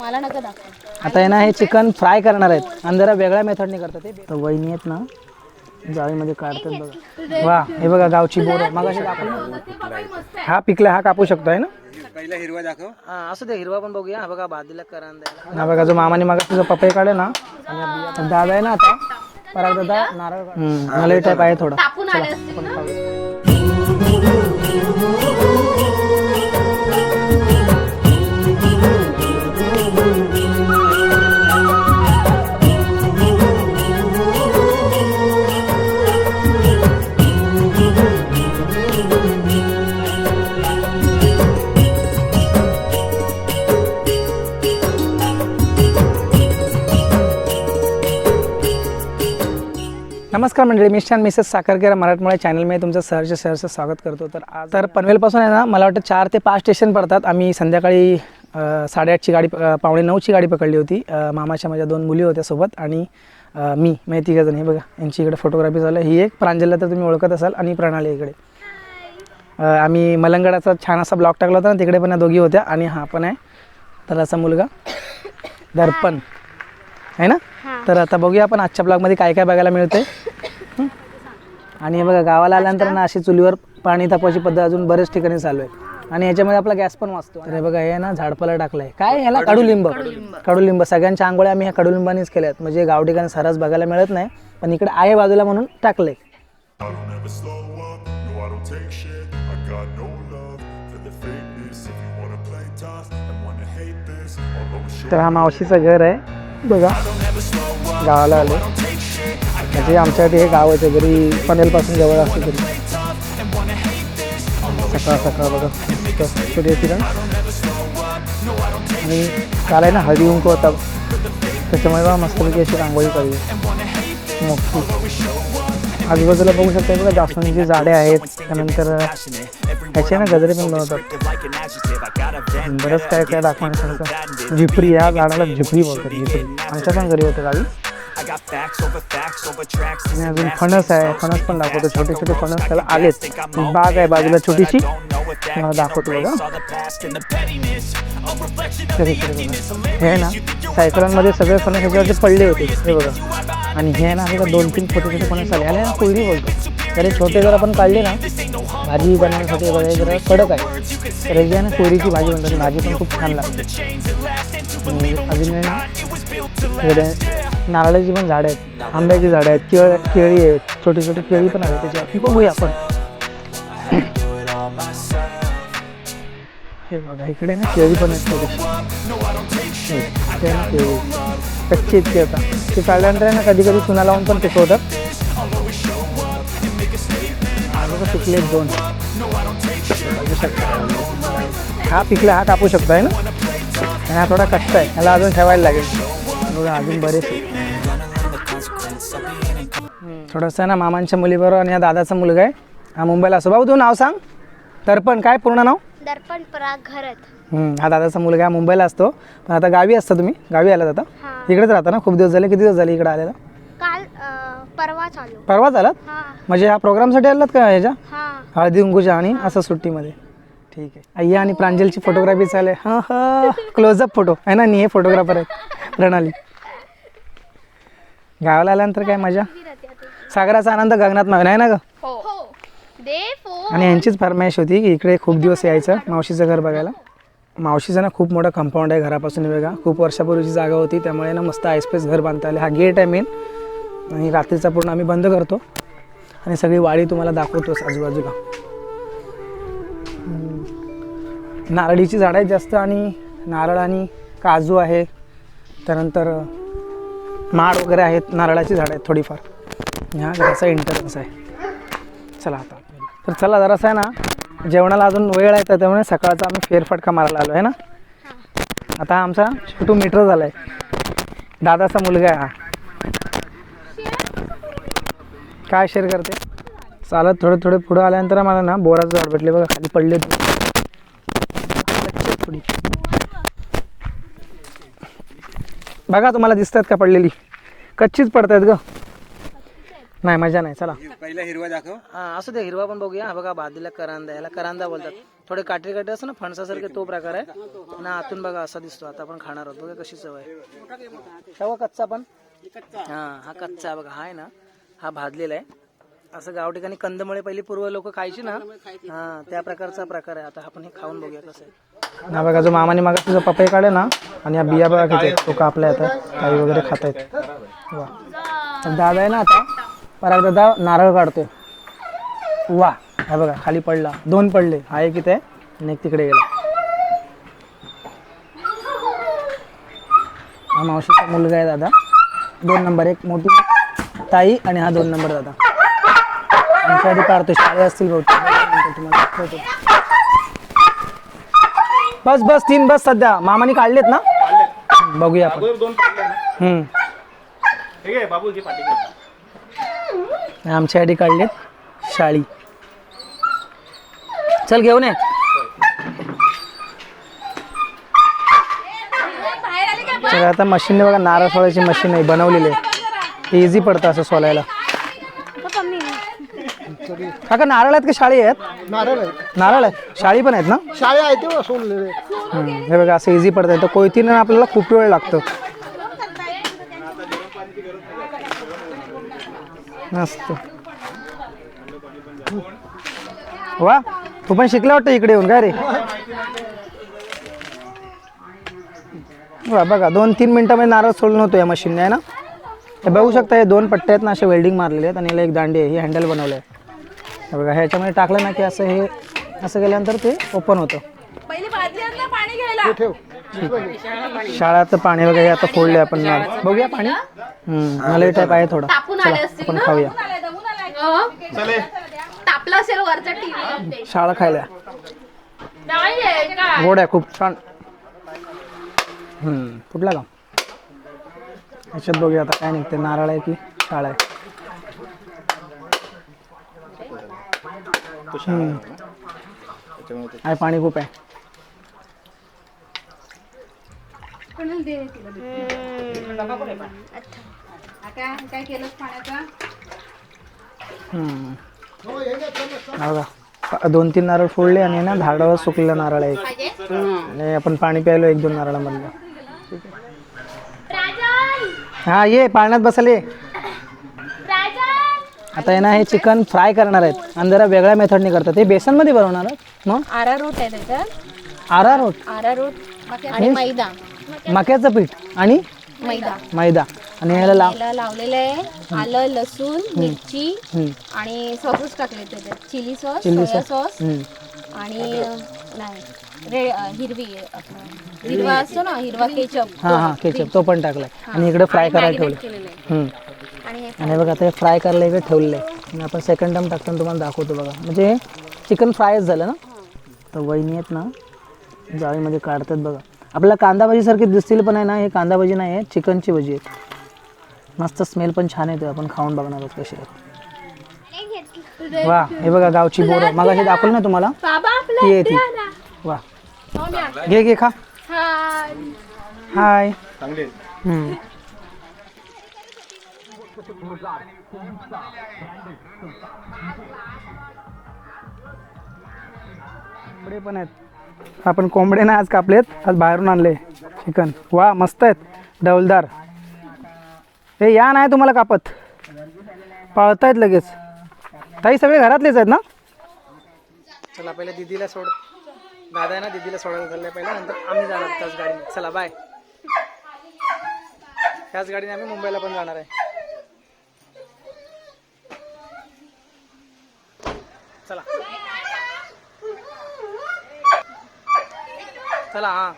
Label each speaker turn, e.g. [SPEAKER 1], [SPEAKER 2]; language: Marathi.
[SPEAKER 1] मला नका दाखव.
[SPEAKER 2] आता आहे ना हे चिकन फ्राय करणार आहेत. आणि जरा वेगळ्या मेथडने करतात ते तर वहिनी आहेत ना जाळीमध्ये काढतात बघा. वा हे बघा गावची बोर. मग हा पिकला हा कापू शकतो आहे ना?
[SPEAKER 3] पहिला हिरवा दाखव.
[SPEAKER 2] हा असू दे हिरवा पण बघूया. हा बघा बाजूला करांदा हा बघा जो मामाने मग तुझं पपई काढे ना दादा आहे ना आता. पराग दादा नारळ मला टाईप आहे थोडं. नमस्कार मंडळी मिस्टर मिसेस साखरकेरा मराठमोळ्या चॅनलमध्ये तुमचं सहर्ष सहर्ष स्वागत करतो. तर आज तर पनवेलपासून आहे ना मला वाटतं चार ते पाच स्टेशन पडतात. आम्ही संध्याकाळी साडेआठची गाडी पावणे नऊची गाडी पकडली होती. मामाच्या माझ्या दोन मुली होत्या सोबत आणि मी म्हणजे तिघंजण. हे बघा यांची इकडे फोटोग्राफी झालं. ही एक प्रांजलला तर तुम्ही ओळखत असाल आणि प्रणाली इकडे. आम्ही मलंगडाचा छान असा ब्लॉग टाकला होता ना तिकडे पण या दोघी होत्या आणि हा पण आहे. तर असा मुलगा दर्पण. आहे ना? तर आता बघूया आपण आजच्या ब्लॉगमध्ये काय काय बघायला मिळतंय. हं? आणि हे बघा गावाला आल्यानंतर ना अशी चुलीवर पाणी तापवायची पद्धत अजून बरेच ठिकाणी चालू आहे. आणि याच्यामध्ये आपला गॅस पण वाचतो. तर हे बघा हे ना झाडपाला टाकलंय. काय? ह्याला कडुलिंब. कडुलिंब. सगळ्यांच्या आंघोळ्या आम्ही ह्या कडुलिंबानीच केल्यात. म्हणजे गाव ठिकाणी सरस बघायला मिळत नाही पण इकडे आहे बाजूला म्हणून
[SPEAKER 4] show
[SPEAKER 2] तर हा मावशीचं घर आहे. बघा. गावाला आलो म्हणजे आमच्यासाठी हे गाव आहे जरी पनेलपासून जवळ असतं तरी. सकाळ सकाळ बघा. मस्त सूर्य किरण. आणि काल आहे ना हळदी उंक होता. त्याच्यामुळे बघा मस्तपैकी अशी रांगोळी काढली. मोठी. आजूबाजूला बघू शकता बघा जास्वंदीची झाडे आहेत. त्यानंतर त्याचे ना गजरे पण बनवतात बरंच काय काय दाखवण्यासारखं. झिपरी या झाडाला झिपरी बोलतात झिपरी. आमच्या पण घरी होतं गावी. आणि अजून फणस आहे फणस पण दाखवतो छोटे छोटे फणस त्याला आलेत. बाग आहे बाजूला छोटीशी. तुम्हाला दाखवतो बघा तरी. हे ना सायकलांमध्ये सगळे फणस ह्याच्यावरती पडले होते हे बघा. आणि हे ना आता दोन तीन छोटे छोटे फणस आले ना कुळणी बोलतो. तरी छोटे जर आपण काढले ना भाजी बनवण्यासाठी बघा हे जरा कडक आहे. तर हे आहे ना कोरीची भाजी बनतात भाजी पण खूप छान लागते. आणि अजून ना नारळाची पण झाडं आहेत आंब्याची झाडं आहेत केळ केळी आहेत छोटी छोटी केळी पण आहेत त्याच्यावर बघूया आपण. हे बघा इकडे ना केळी पण आहेत थोडीशी ते केळी. कच्ची इतकी होता ते काढल्यानंतर आहे ना कधी कधी चुना लावून पण पिकवतात. पिकले दोन. हा पिकला हा कापू शकतो आहे ना? आणि हा थोडा कष्ट आहे. ह्याला अजून ठेवायला लागेल. अजून बरेच थोडंसं ना मामांच्या मुलीबरोबर आणि या दादाचा मुलगा आहे. हा मुंबईला असो भाऊ तू नाव सांग. दर्पण काय पूर्ण नाव?
[SPEAKER 1] दर्पण पराग घरत
[SPEAKER 2] हम्म, हा दादाचा मुलगा आहे, मुंबईला असतो. पण आता गावी असता तुम्ही? गावी आलात आता?
[SPEAKER 1] हा.
[SPEAKER 2] इकडेच राहता ना? खूप दिवस झाले किती दिवस झाले इकडे आलेला?
[SPEAKER 1] काल अं, परवा चालू.
[SPEAKER 2] परवाच आलात
[SPEAKER 1] हा.
[SPEAKER 2] म्हणजे ह्या प्रोग्रामसाठी आलात का ह्याच्या?
[SPEAKER 1] हा.
[SPEAKER 2] हळदी कुंकूच्या आणि असं सुट्टीमध्ये. ठीक आहे. अय्या आणि प्रांजलची फोटोग्राफी चालू आहे. हा हा. क्लोजअप फोटो आहे ना आणि हे फोटोग्राफर आहेत. प्रणाली. गावाला आल्यानंतर काय मजा? सागराचा आनंद गगनात आहे ना ग?
[SPEAKER 1] हो. फोन
[SPEAKER 2] आणि यांचीच फरमाईश होती की इकडे खूप दिवस यायचं मावशीचं घर बघायला. मावशीचं ना खूप मोठं कंपाऊंड आहे घरापासून वेगळा. खूप वर्षापूर्वीची जागा होती त्यामुळे ना मस्त आयस्पेस घर बांधता आले. हा गेट आहे मेन आणि रात्रीचा पूर्ण आम्ही बंद करतो. आणि सगळी वाडी तुम्हाला दाखवतोच आजूबाजूला. नारळीची झाडं आहेत जास्त आणि नारळ आणि काजू आहे. त्यानंतर माड वगैरे आहेत नारळाची झाडं आहेत थोडीफार. ह्या घराचा इंटरन्स आहे. चला आता. तर चला जरासं आहे ना जेवणाला अजून वेळ आहे त्यामुळे सकाळचा आम्ही फेरफटका मारायला आलो आहे ना? आता आमचा छोटू मीटर झाला आहे दादाचा मुलगा आहे हा. काय शेअर करते? चालत थोडे थोडे पुढं आल्यानंतर मला ना बोराचं झाड भेटले बघा खाली पडले थोडी बघा तुम्हाला दिसतात का पडलेली? कच्चीच पडतायत ग. नाही मजा नाही चला.
[SPEAKER 3] पहिला हिरवा दाखव.
[SPEAKER 2] हा असू दे हिरवा पण बघूया. हा बघा भाजलेला करंदा याला करंदा बोलतात. थोडे काटे काटे असतो ना फणसासारखे तो प्रकार आहे. आणि आतून बघा असा दिसतो. आता आपण खाणार आहोत. बघा कशी चव आहे. तेव्हा कच्चा पण. हा हा कच्चा बघा. हा आहे ना हा भाजलेला आहे. असं गाव ठिकाणी कंदमुळे पहिली पूर्व लोक खायची ना हा त्या प्रकारचा प्रकार आहे. आता आपण हे खाऊन बघूया कसं आहे. हा बघा जो मामाने मागा तुझा पपई काढे ना आणि या बिया बघा किती. तो कापलाय आता. काही वगैरे खात आहेत वा. दादा आहे ना आता? दादा नारळ काढतोय. वा हा बघा खाली पडला. दोन पडले. हा एक इथे आणि एक तिकडे गेला. हा मावशीचा मुलगा आहे दादा. दोन नंबर एक मोठी ताई आणि हा दोन नंबर दादा. आमच्या आधी काढतो शाळे असतील बहुतेक. बस बस तीन बस सध्या. मामाने काढलेत ना? बघूया आपण. हम्म.
[SPEAKER 3] ठीक आहे बाबूजी पाठी
[SPEAKER 2] आमच्या आधी काढलेत. शाळी. चल घेऊन ये. तर आता मशीनने बघा नारळ सोलायची मशीन आहे बनवलेली आहे. इझी पडतं असं सोलायला. काका नारळ आहेत की? शाळी आहेत?
[SPEAKER 5] नारळ आहे
[SPEAKER 2] नारळ आहेत. शाळी पण आहेत ना?
[SPEAKER 5] शाळे आहे ते सोडलेले
[SPEAKER 2] हे बघा असं इझी पडतं. तर कोयतीनं आपल्याला खूप वेळ लागतो. मस्त. वा तू पण शिकला वाटतं इकडे येऊन काय रे? वा बघा दोन तीन मिनिटामध्ये नारळ सोडून होतो या मशीनने आहे ना? हे बघू शकता हे दोन पट्टे आहेत ना असे वेल्डिंग मारलेले आहेत आणि याला एक दांडी आहे ही हँडल बनवलं आहे. हे बघा ह्याच्यामध्ये टाकलं ना की असं हे असं केल्यानंतर ते ओपन होतं. शाळाचं पाणी वगैरे आता फोडले आपण नारळ. बघूया पाणी हम्म मला टाईप आहे थोडं. आपण खाऊया.
[SPEAKER 1] तापला असेल वरचा टीव्ही
[SPEAKER 2] शाळा खायला. गोड आहे खूप छान. हम्म कुठला का ह्याच्यात बघूया आता काय निघते नारळ आहे की शाळा आहे? हम्म. आहे पाणी खूप आहे. हम्म. हा दोन तीन नारळ फोडले आणि ना झाडावर सुकलेला नारळ आहे एक. आणि आपण पाणी प्यायलो एक दोन नारळामधलं हा ये पाळण्यात बसले आता आहे ना हे चिकन फ्राय करणार आहेत. आणि जरा वेगळ्या मेथडने करतात. हे बेसनमध्ये बनवणार आहेत मग?
[SPEAKER 1] आरा रूट आहे त्याच्यात
[SPEAKER 2] आरा रोट.
[SPEAKER 1] आरा रूट आणि मैदा.
[SPEAKER 2] मक्याचं पीठ. आणि?
[SPEAKER 1] मैदा.
[SPEAKER 2] मैदा. आणि ह्याला लाव.
[SPEAKER 1] याला लावलेलं आहे. आलं लसूण मिरची
[SPEAKER 2] हम्म,
[SPEAKER 1] आणि सॉसेस टाकले त्याच्यात. Chilli sauce
[SPEAKER 2] chilli
[SPEAKER 1] soya
[SPEAKER 2] sauce. हम्म.
[SPEAKER 1] आणि अं, नाही रे अं, हिरवी आपलं हिरवा असतो ना हिरवा केचप.
[SPEAKER 2] हा हा केचप. तो पण टाकलाय. आणि इकडे फ्राय करायला ठेवलं
[SPEAKER 1] केलेलं आहे.
[SPEAKER 2] हम्म.
[SPEAKER 1] आणि हे
[SPEAKER 2] आणि बघा ते फ्राय करायला इकडे ठेवलेलं आहे आणि आपण सेकंड टाइम टाकताना तुम्हाला दाखवतो बघा. म्हणजे चिकन फ्रायच झालं ना? तर वहिनी आहेत ना जाळीमध्ये काढतात बघा. आपल्याला कांदा भाजीसारखी दिसतील पण आहे ना हे कांदा भाजी नाही आहे चिकनची भाजी आहे. मस्त स्मेल पण छान येतो आपण खाऊन बघणार आहोत कशी आहे. वा हे बघा गावची बोर. मग हे दाखवलं ना तुम्हाला?
[SPEAKER 1] बाबा आपला
[SPEAKER 2] ती आहे ती वा. घे घे खा. हाय. हम्म. कोंबडे पण आहेत. आपण कोंबडे ना आज कापलेत. आज बाहेरून आणले. चिकन. वा मस्त आहेत. डौलदार. हे या नाही तुम्हाला कापत. पाळतायत लगेच. ताई सगळे घरातलेच आहेत ना? चला पहिले दीदीला सोड. दादा आहे ना दीदीला सोडायला चाललंय पहिला नंतर आम्ही जाणार त्याच गाडीने. चला बाय त्याच गाडीने आम्ही मुंबईला पण जाणार आहे. चला. चला हा.